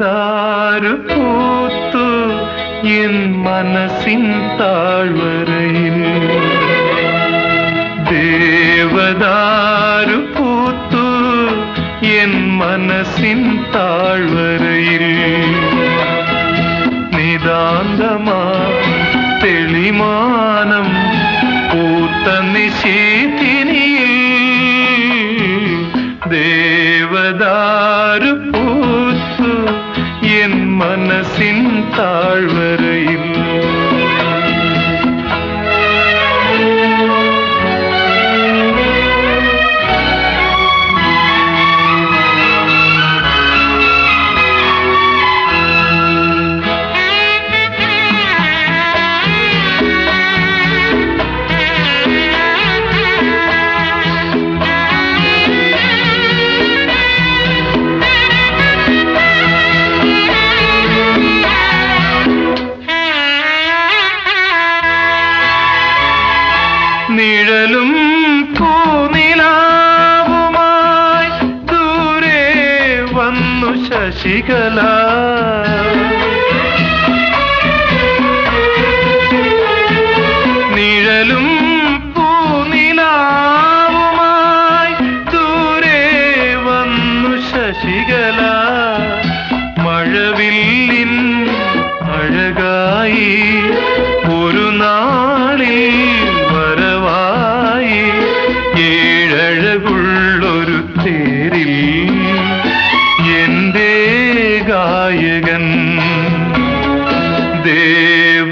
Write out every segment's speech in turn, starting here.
താരു പൂത്തു എൻ മനസ്സിൻ താഴ്വരയിൽ ദേവദാരു പൂത്തു എൻ മനസ്സിൻ താഴ്വരയിൽ നിതാന്തമാ തെളിമാ மனத்தின் தாழ்வரையில் ശശികല. നിഴലും പൂനിലാവുമായി ദൂരെ വന്നു ശശികല. മഴവില്ലിൻ അഴകായി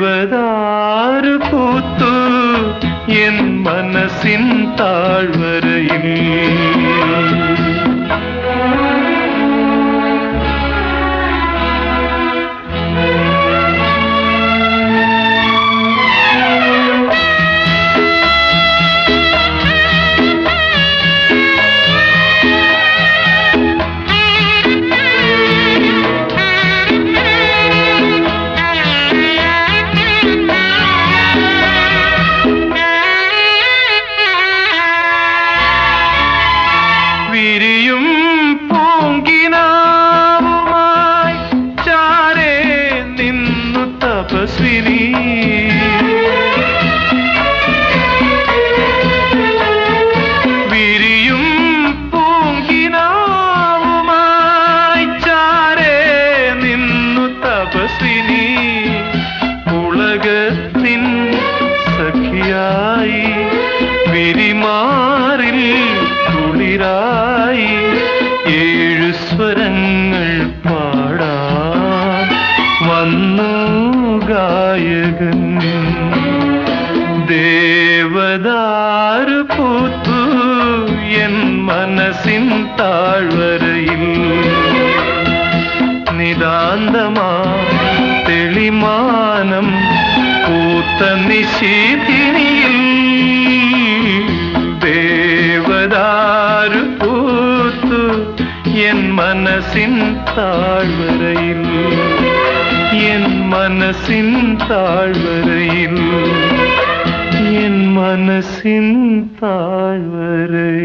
இருபதாறு பூத்து என் மனசின் தாழ்வரையில். மனதாறு பூத்து என் மனசின் தாழ்வரையில். நிதாந்தமா தெளிமானம் பூத்த நிஷீதினியில். தேவதாறு பூத்து என் மனசின் தாழ்வரையில். என் மனசின் தாழ்வரையில். എൻ മനസ്സിൻ താഴ്വരയിൽ